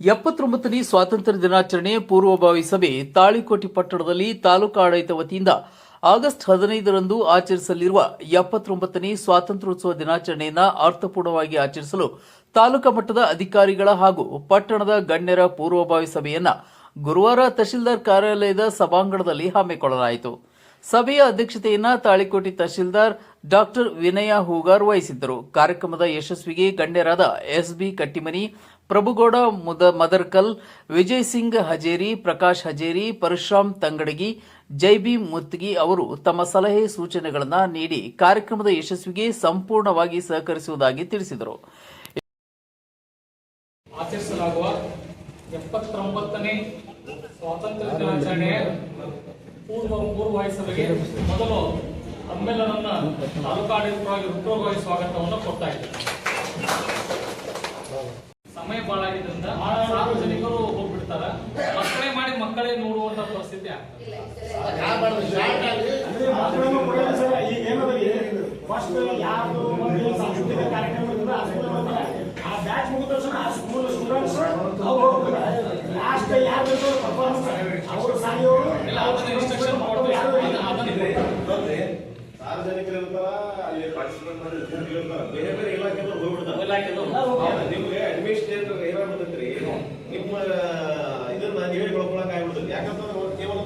ಎಪ್ಪತ್ತೊಂಬತ್ತನೇ ಸ್ವಾತಂತ್ರ್ಯ ದಿನಾಚರಣೆ ಪೂರ್ವಭಾವಿ ಸಭೆ ತಾಳಿಕೋಟೆ ಪಟ್ಟಣದಲ್ಲಿ ತಾಲೂಕು ಆಡಳಿತ ವತಿಯಿಂದ ಆಗಸ್ಟ್ ಹದಿನೈದರಂದು ಆಚರಿಸಲಿರುವ ಎಪ್ಪತ್ತೊಂಬತ್ತನೇ ಸ್ವಾತಂತ್ರ್ಯೋತ್ಸವ ದಿನಾಚರಣೆಯನ್ನು ಅರ್ಥಪೂರ್ಣವಾಗಿ ಆಚರಿಸಲು ತಾಲೂಕಾ ಮಟ್ಟದ ಅಧಿಕಾರಿಗಳ ಹಾಗೂ ಪಟ್ಟಣದ ಗಣ್ಯರ ಪೂರ್ವಭಾವಿ ಸಭೆಯನ್ನ ಗುರುವಾರ ತಹಶೀಲ್ದಾರ್ ಕಾರ್ಯಾಲಯದ ಸಭಾಂಗಣದಲ್ಲಿ ಹಮ್ಮಿಕೊಳ್ಳಲಾಯಿತು. ಸಭೆಯ ಅಧ್ಯಕ್ಷತೆಯನ್ನು ತಾಳಿಕೋಟೆ ತಹಶೀಲ್ದಾರ್ ಡಾಕ್ಟರ್ ವಿನಯ ಹೂಗಾರ್ ವಹಿಸಿದ್ದರು. ಕಾರ್ಯಕ್ರಮದ ಯಶಸ್ವಿಗೆ ಗಣ್ಯರಾದ ಎಸ್ಬಿ ಕಟ್ಟಿಮನಿ ಪ್ರಭುಗೌಡ, ಮುದ, ಮದರ್ಕಲ್, ವಿಜಯ್ ಸಿಂಗ್ ಹಜೇರಿ, ಪ್ರಕಾಶ್ ಹಜೇರಿ, ಪರಶುರಾಮ್ ತಂಗಡಗಿ, ಜೈಬಿ ಮುತ್ಗಿ ಅವರು ತಮ್ಮ ಸಲಹೆ ಸೂಚನೆಗಳನ್ನು ನೀಡಿ ಕಾರ್ಯಕ್ರಮದ ಯಶಸ್ವಿಗೆ ಸಂಪೂರ್ಣವಾಗಿ ಸಹಕರಿಸುವುದಾಗಿ ತಿಳಿಸಿದರು. ಆಚರಿಸಲಾಗುವ ಎಪ್ಪತ್ತೊಂಬತ್ತನೇ ಸ್ವಾತಂತ್ರ್ಯ ದಿನಾಚರಣೆಯ ಪೂರ್ವ ಪೂರ್ವಭಾವಿ ಸಭೆಗೆ ಮೊದಲು ತಮ್ಮೆಲ್ಲರನ್ನ ತಾಲೂಕಾಡಳಿತವಾಗಿ ಹೃತ್ಪೂರ್ವವಾಗಿ ಸ್ವಾಗತವನ್ನು ಕೊಡ್ತಾ ಸಮಯ ಬಹಳ ಆಗಿದ್ದರಿಂದ ಸಾರ್ವಜನಿಕರು ಹೋಗ್ಬಿಡ್ತಾರ. ಮಕ್ಕಳೇ ಮಾಡಿ ಮಕ್ಕಳೇ ನೋಡುವಂತ ಪರಿಸ್ಥಿತಿ ಆಗ್ತದೆ. ಅಂದ್ರೆ ಮಾಧ್ಯಮ ಕೊಡಲ್ಲ ಸರ್. ಈಗ ಏನದಕ್ಕೆ ಫಸ್ಟ್ ಯಾರ್ದು ಒಂದು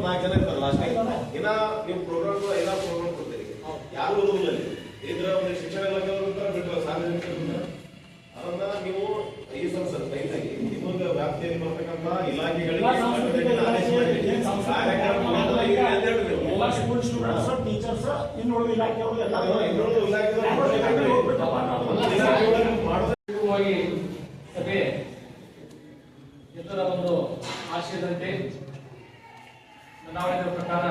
ಅವ್ರು ಕೇವಲ ನಾಲ್ಕು ಜನ ಇರ್ತಾರೆ ಲಾಸ್ಟ್ ದಿನ ನೀವು ಪ್ರೋಗ್ರಾಮ್ ಎಲ್ಲ ಪ್ರೋಗ್ರಾಮ್ ಕೊಡ್ತೀರಿ. ಯಾರು ಓದುವುದಿಲ್ಲ. ಇದ್ರ ಒಂದು ಶಿಕ್ಷಣ ಇಲಾಖೆ ಬಿಟ್ಟು ಸಾರ್ವಜನಿಕರು ಅದನ್ನ ನೀವು ಈ ಸಂಸತ್ ಟೈಮ್ನಾಗಿ ನಿಮ್ಮ ವ್ಯಾಪ್ತಿಯಲ್ಲಿ ಬರ್ತಕ್ಕಂಥ ಇಲಾಖೆಗಳಿಗೆ ಟೀಚರ್ಸ್ ಇನ್ನುಳಿದ ಇಲಾಖೆ ಮಾಡೋದು ಪೂರ್ವವಾಗಿ ಸಭೆ. ಎಲ್ಲರ ಒಂದು ಆಶಯದಂತೆ ಬದಲಾವಣೆಗಳ ಪ್ರಕಾರ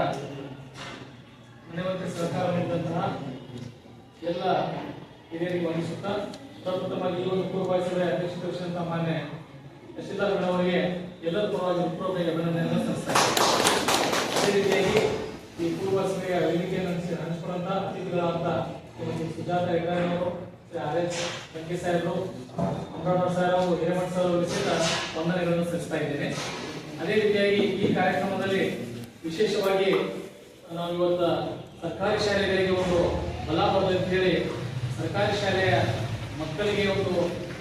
ಮನೆವಂತೆ ಸರ್ಕಾರ ನೀಡಿದಂತಹ ಎಲ್ಲ ಹಿರಿಯರಿಗೆ ವಂದಿಸುತ್ತಾ ಪ್ರಪ್ರಥಮವಾಗಿ ಈ ಒಂದು ಪೂರ್ವಭಾವಿ ಸಭೆಯ ಅಧ್ಯಕ್ಷತೆ ವಹಿಸಿದಂತಹ ಮಾನ್ಯ ತಹಶೀಲ್ದಾರ್ ಅವರಿಗೆ ಎಲ್ಲರ ಪರವಾಗಿ ಉಪಯೋಗ ಅಭಿನಂದನೆಯನ್ನು ಸಲ್ಲಿಸ್ತಾರೆ ಅದೇ ರೀತಿಯಾಗಿ ಈ ಪೂರ್ವ ಸಭೆಯ ವೇದಿಕೆಯನ್ನು ಹಂಚಿಕೊಂಡಂತಹ ಹಂಚಿಕೊಂಡಂತ ಅತಿಥಿಗಳಾದಂತ ಶ್ರೀಮತಿ ಸುಜಾತ ಹೆಗ್ಗಾರಿ ಅವರು, ಶ್ರೀ ಆರ್ ಎಸ್ ವೆಂಕಟೇಶ್ ಸಾಹೇಬರು ಅಮರಾವತಿ ಸಾಹೇಬ್ ಅವರು, ಹಿರೇಮಠ ಸರ್ ಅವರಿಗೆ ವಂದನೆಗಳನ್ನು ಸಲ್ಲಿಸ್ತಾ ಇದ್ದೇನೆ. ಅದೇ ರೀತಿಯಾಗಿ ಈ ಕಾರ್ಯಕ್ರಮದಲ್ಲಿ ವಿಶೇಷವಾಗಿ ನಾವು ಇವತ್ತು ಸರ್ಕಾರಿ ಶಾಲೆಗಳಿಗೆ ಒಂದು ಬಲ ಬರಲಿ ಅಂತ ಹೇಳಿ ಸರ್ಕಾರಿ ಶಾಲೆಯ ಮಕ್ಕಳಿಗೆ ಒಂದು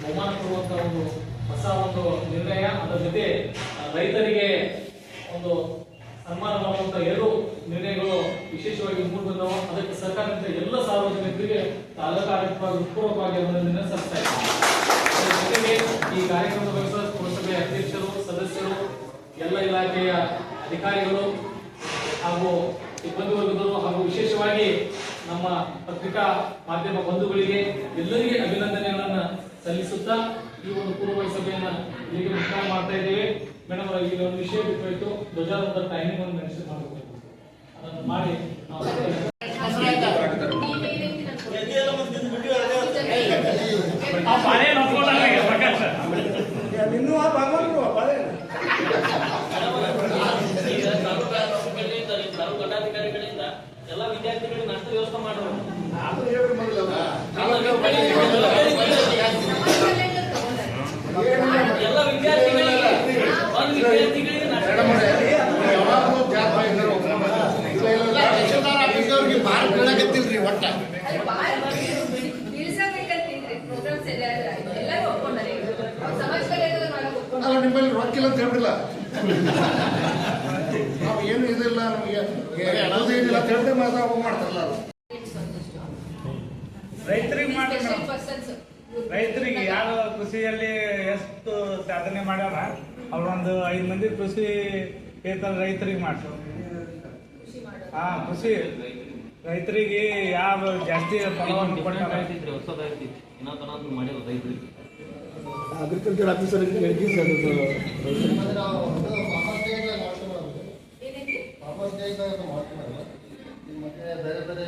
ಬಹುಮಾನ ಕೊಡುವಂತ ಒಂದು ಹೊಸ ಒಂದು ನಿರ್ಣಯ. ಅದರ ಜೊತೆ ರೈತರಿಗೆ ಒಂದು ಸನ್ಮಾನ ಮಾಡುವಂತ ಎರಡು ನಿರ್ಣಯಗಳು ವಿಶೇಷವಾಗಿ ಮೂರು ಬಂದವು. ಅದಕ್ಕೆ ಸರ್ಕಾರದಿಂದ ಎಲ್ಲ ಸಾರ್ವಜನಿಕರಿಗೆ ತಾಲೂಕು ಉತ್ಪೂರ್ವಕವಾಗಿ ಅದನ್ನು ಸಲ್ಲಿಸ್ತಾ ಜೊತೆಗೆ ಈ ಕಾರ್ಯಕ್ರಮದ ಪುರಸಭೆ ಅಧ್ಯಕ್ಷರು, ಸದಸ್ಯರು, ಎಲ್ಲ ಇಲಾಖೆಯ ಅಧಿಕಾರಿಗಳು ಹಾಗೂ ಸಿಬ್ಬಂದಿ ವರ್ಗದವರು ಹಾಗೂ ವಿಶೇಷವಾಗಿ ನಮ್ಮ ಪತ್ರಿಕಾ ಮಾಧ್ಯಮ ಬಂಧುಗಳಿಗೆ ಎಲ್ಲರಿಗೆ ಅಭಿನಂದನೆಗಳನ್ನು ಸಲ್ಲಿಸುತ್ತಾ ಈ ಒಂದು ಪೂರ್ವ ಸಭೆಯನ್ನು ಇಲ್ಲಿಗೆ ಮುಕ್ತಾಯ ಮಾಡ್ತಾ ಇದ್ದೇವೆ. ಮೇಡಮ್ ಅವರ ಈಗ ಒಂದು ವಿಷಯ ಬಿಟ್ಟು ಧ್ವಜಾರೋಹದ ಟೈಮಿಂಗ್ ಒಂದು ಮೆನ್ಷನ್ ಮಾಡಬೇಕು. ಅದನ್ನು ಮಾಡಿ ನಾವು ವಿದ್ಯಾರ್ಥಿಗಳಿಗೆ ನಷ್ಟ ವ್ಯವಸ್ಥೆ ಮಾಡೋರು. ಎಲ್ಲ ವಿದ್ಯಾರ್ಥಿಗಳಿಗೆ ಒಂದು ವಿದ್ಯಾರ್ಥಿಗಳಿಗೆ ಅಲ್ಲ ನಿಮ್ಮಲ್ಲಿ ರೊಕ್ಕಿಲ್ಲ ಅಂತ ಹೇಳ್ಬಿಡಿಲ್ಲ ನಾವು ಏನು ಇದಿಲ್ಲ ನಮಗೆ ಹೇಳಿದ್ರೆ ಮಾತ್ರ ಮಾಡ್ತಾರಲ್ಲ ಅದು ರೈತರಿಗೆ ಮಾಡಿ ರೈತರಿಗೆ ಯಾರು ಕೃಷಿಯಲ್ಲಿ ಎಷ್ಟು ಸಾಧನೆ ಮಾಡ್ಯಾರ? ಅವ್ರೊಂದು ಐದು ಮಂದಿ ಕೃಷಿ ಕ್ಷೇತ್ರ ರೈತರಿಗೆ ಮಾಡ್ತಾರೆ ಹಾ ಕೃಷಿ. ರೈತರಿಗೆ ಯಾವ ಜಾಸ್ತಿ ರೈತರಿಗೆ. ಅಗ್ರಿಕಲ್ಚರ್ ಆಫೀಸರ್ ಹೇಳಿದ್ವಿ ಸರ್ ಏನೈತಿ ಬೇರೆ ಬೇರೆ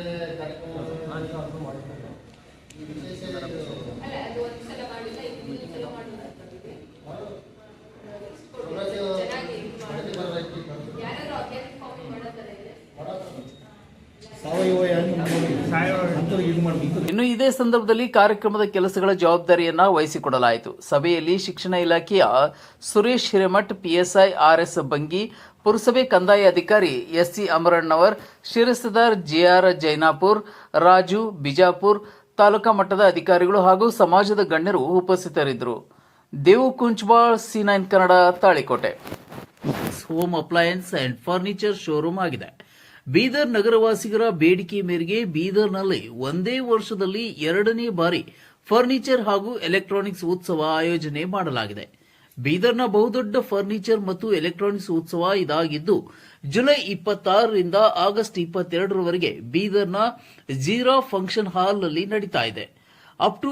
ಇನ್ನು ಇದೇ ಸಂದರ್ಭದಲ್ಲಿ ಕಾರ್ಯಕ್ರಮದ ಕೆಲಸಗಳ ಜವಾಬ್ದಾರಿಯನ್ನ ವಹಿಸಿಕೊಡಲಾಯಿತು. ಸಭೆಯಲ್ಲಿ ಶಿಕ್ಷಣ ಇಲಾಖೆಯ ಸುರೇಶ್ ಹಿರೇಮಠ್ ಪಿಎಸ್ಐ ಆರ್ಎಸ್ ಬಂಗಿ ಪುರಸಭೆ ಕಂದಾಯ ಅಧಿಕಾರಿ ಎಸ್ಸಿ ಅಮರಣ್ಣವರ್ ಶಿರಸ್ತದಾರ್ ಜಿಆರ್ ಜೈನಾಪುರ್ ರಾಜು ಬಿಜಾಪುರ್ ತಾಲೂಕಾ ಮಟ್ಟದ ಅಧಿಕಾರಿಗಳು ಹಾಗೂ ಸಮಾಜದ ಗಣ್ಯರು ಉಪಸ್ಥಿತರಿದ್ದರು. Devu Kunchbal C nine Kannada Talikote. Home appliances and furniture showroom ಆಗಿದೆ. ಬೀದರ್ ನಗರವಾಸಿಗರ ಬೇಡಿಕೆ ಮೇರೆಗೆ ಬೀದರ್ನಲ್ಲಿ ಒಂದೇ ವರ್ಷದಲ್ಲಿ ಎರಡನೇ ಬಾರಿ ಫರ್ನಿಚರ್ ಹಾಗೂ ಎಲೆಕ್ಟ್ರಾನಿಕ್ಸ್ ಉತ್ಸವ ಆಯೋಜನೆ ಮಾಡಲಾಗಿದೆ. ಬೀದರ್ನ ಬಹುದೊಡ್ಡ ಫರ್ನಿಚರ್ ಮತ್ತು ಎಲೆಕ್ಟ್ರಾನಿಕ್ಸ್ ಉತ್ಸವ ಇದಾಗಿದ್ದು, ಜುಲೈ ಇಪ್ಪತ್ತಾರರಿಂದ ಆಗಸ್ಟ್ ಇಪ್ಪತ್ತೆರಡರವರೆಗೆ ಬೀದರ್ನ ಜೀರಾ ಫಂಕ್ಷನ್ ಹಾಲ್ನಲ್ಲಿ ನಡೀತಾ ಇದೆ. Up to